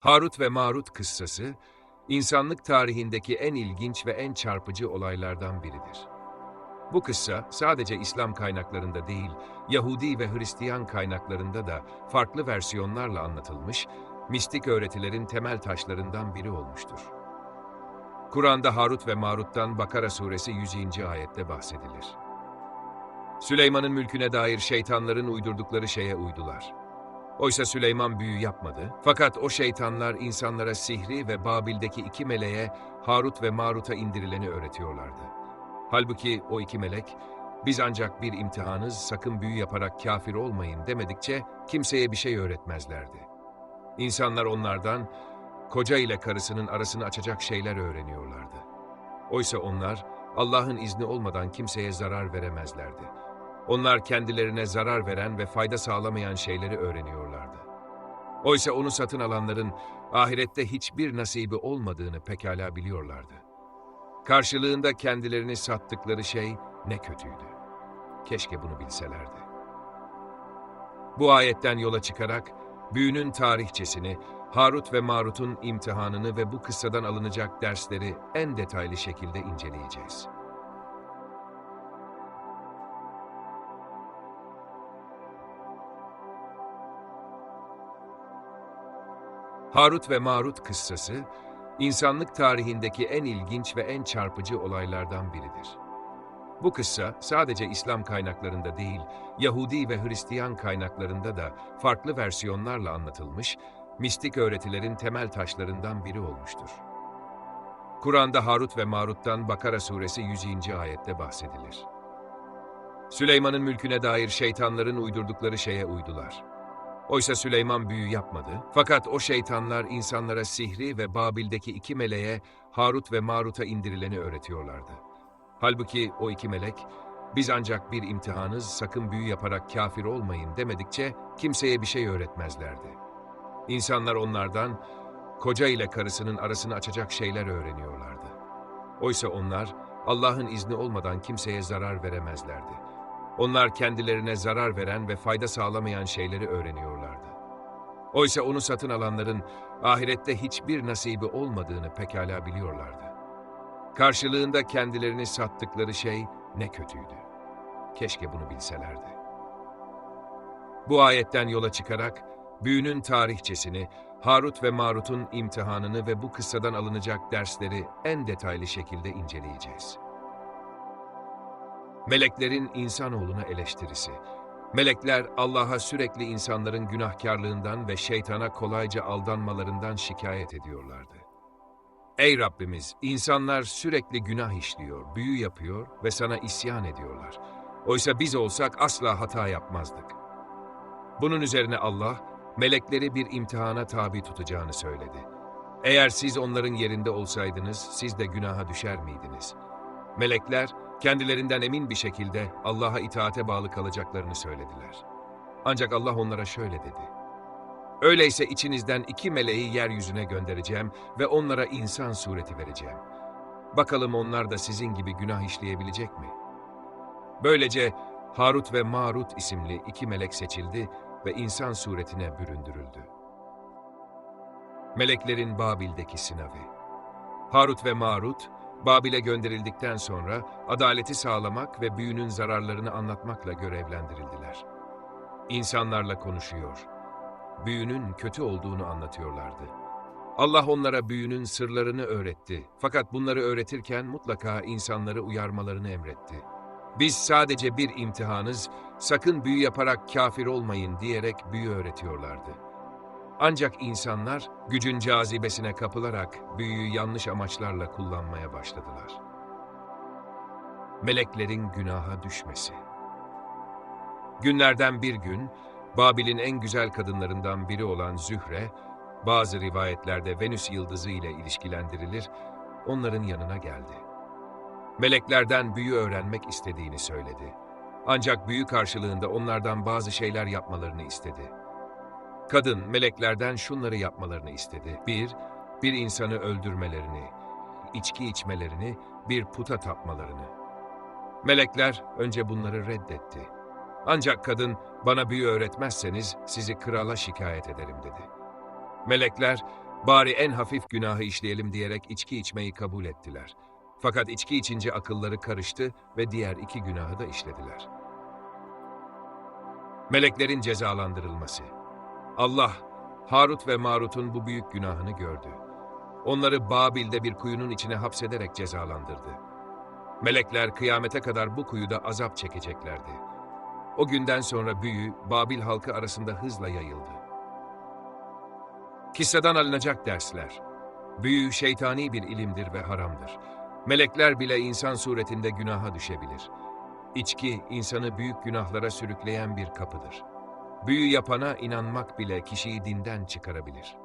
Harut ve Marut kıssası, insanlık tarihindeki en ilginç ve en çarpıcı olaylardan biridir. Bu kıssa sadece İslam kaynaklarında değil, Yahudi ve Hristiyan kaynaklarında da farklı versiyonlarla anlatılmış, mistik öğretilerin temel taşlarından biri olmuştur. Kur'an'da Harut ve Marut'tan Bakara suresi 100. ayette bahsedilir. Süleyman'ın mülküne dair şeytanların uydurdukları şeye uydular. Oysa Süleyman büyü yapmadı. Fakat o şeytanlar insanlara sihri ve Babil'deki iki meleğe Harut ve Marut'a indirileni öğretiyorlardı. Halbuki o iki melek, biz ancak bir imtihanız sakın büyü yaparak kafir olmayın demedikçe kimseye bir şey öğretmezlerdi. İnsanlar onlardan koca ile karısının arasını açacak şeyler öğreniyorlardı. Oysa onlar Allah'ın izni olmadan kimseye zarar veremezlerdi. Onlar kendilerine zarar veren ve fayda sağlamayan şeyleri öğreniyorlardı. Oysa onu satın alanların ahirette hiçbir nasibi olmadığını pekala biliyorlardı. Karşılığında kendilerini sattıkları şey ne kötüydü. Keşke bunu bilselerdi. Bu ayetten yola çıkarak büyünün tarihçesini, Harut ve Marut'un imtihanını ve bu kıssadan alınacak dersleri en detaylı şekilde inceleyeceğiz. Harut ve Marut kıssası, insanlık tarihindeki en ilginç ve en çarpıcı olaylardan biridir. Bu kıssa sadece İslam kaynaklarında değil, Yahudi ve Hristiyan kaynaklarında da farklı versiyonlarla anlatılmış, mistik öğretilerin temel taşlarından biri olmuştur. Kur'an'da Harut ve Marut'tan Bakara suresi 100. ayette bahsedilir. Süleyman'ın mülküne dair şeytanların uydurdukları şeye uydular. Oysa Süleyman büyü yapmadı. Fakat o şeytanlar insanlara sihri ve Babil'deki iki meleğe Harut ve Marut'a indirileni öğretiyorlardı. Halbuki o iki melek, biz ancak bir imtihanız sakın büyü yaparak kafir olmayın demedikçe kimseye bir şey öğretmezlerdi. İnsanlar onlardan koca ile karısının arasını açacak şeyler öğreniyorlardı. Oysa onlar Allah'ın izni olmadan kimseye zarar veremezlerdi. Onlar kendilerine zarar veren ve fayda sağlamayan şeyleri öğreniyorlardı. Oysa onu satın alanların ahirette hiçbir nasibi olmadığını pekala biliyorlardı. Karşılığında kendilerini sattıkları şey ne kötüydü. Keşke bunu bilselerdi. Bu ayetten yola çıkarak büyünün tarihçesini, Harut ve Marut'un imtihanını ve bu kıssadan alınacak dersleri en detaylı şekilde inceleyeceğiz. Meleklerin insanoğluna eleştirisi. Melekler Allah'a sürekli insanların günahkarlığından ve şeytana kolayca aldanmalarından şikayet ediyorlardı. Ey Rabbimiz, insanlar sürekli günah işliyor, büyü yapıyor ve sana isyan ediyorlar. Oysa biz olsak asla hata yapmazdık. Bunun üzerine Allah, melekleri bir imtihana tabi tutacağını söyledi. Eğer siz onların yerinde olsaydınız, siz de günaha düşer miydiniz? Melekler, kendilerinden emin bir şekilde Allah'a itaate bağlı kalacaklarını söylediler. Ancak Allah onlara şöyle dedi. Öyleyse içinizden iki meleği yeryüzüne göndereceğim ve onlara insan sureti vereceğim. Bakalım onlar da sizin gibi günah işleyebilecek mi? Böylece Harut ve Marut isimli iki melek seçildi ve insan suretine büründürüldü. Meleklerin Babil'deki sınavı Harut ve Marut, Babil'e gönderildikten sonra adaleti sağlamak ve büyünün zararlarını anlatmakla görevlendirildiler. İnsanlarla konuşuyor, büyünün kötü olduğunu anlatıyorlardı. Allah onlara büyünün sırlarını öğretti. Fakat bunları öğretirken mutlaka insanları uyarmalarını emretti. Biz sadece bir imtihanız, sakın büyü yaparak kafir olmayın diyerek büyü öğretiyorlardı. Ancak insanlar gücün cazibesine kapılarak büyüyü yanlış amaçlarla kullanmaya başladılar. Meleklerin günaha düşmesi Günlerden bir gün, Babil'in en güzel kadınlarından biri olan Zühre, bazı rivayetlerde Venüs yıldızı ile ilişkilendirilir, onların yanına geldi. Meleklerden büyü öğrenmek istediğini söyledi. Ancak büyü karşılığında onlardan bazı şeyler yapmalarını istedi. Kadın meleklerden şunları yapmalarını istedi. Bir, bir insanı öldürmelerini, içki içmelerini, bir puta tapmalarını. Melekler önce bunları reddetti. Ancak kadın, bana büyü öğretmezseniz sizi krala şikayet ederim dedi. Melekler, Bari en hafif günahı işleyelim diyerek içki içmeyi kabul ettiler. Fakat içki içince akılları karıştı ve diğer iki günahı da işlediler. Meleklerin cezalandırılması. Allah, Harut ve Marut'un bu büyük günahını gördü. Onları Babil'de bir kuyunun içine hapsederek cezalandırdı. Melekler kıyamete kadar bu kuyuda azap çekeceklerdi. O günden sonra büyü Babil halkı arasında hızla yayıldı. Kissadan alınacak dersler. Büyü şeytani bir ilimdir ve haramdır. Melekler bile insan suretinde günaha düşebilir. İçki insanı büyük günahlara sürükleyen bir kapıdır. Büyü yapana inanmak bile kişiyi dinden çıkarabilir.